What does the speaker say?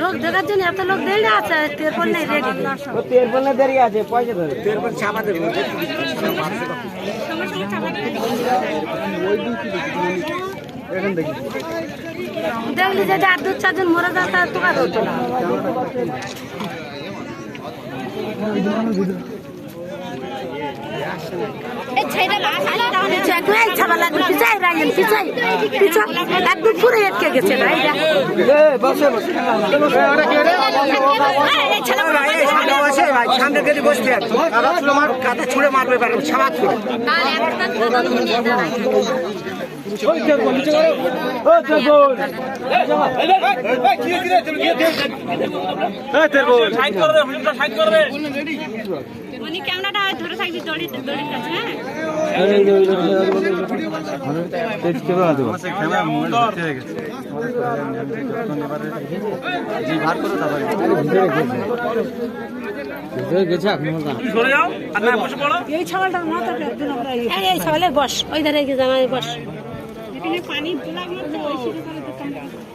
লোক দেখার জন্য এত লোক দেরি আছে তেরপর নেই রেডি তেরপনে দেরি আছে পয়সা ধরে। তেরপন ছাপা দেবে। দেখলি যদি আর দু চারজন মরে যায় তার তো আর হতো না। একদম পুরো এটকে গেছে না, বসে বসে। সামনে গেলে বসবে আর তোমার কাঁথা ছুঁড়ে মারবে পারে ছাপা ছুঁড়ে উনি ক্যামেরাটা ধরে থাকবি দড়ি দড়ির কাছে হ্যাঁ এই ছাগলটার মাথাটা একদিন আমরা এই এই ছাগলের বস। ওই ধারে জামাই বস। এখানে পানি লাগল তো ওই সিঁড়ি করে দোকান করতে পারে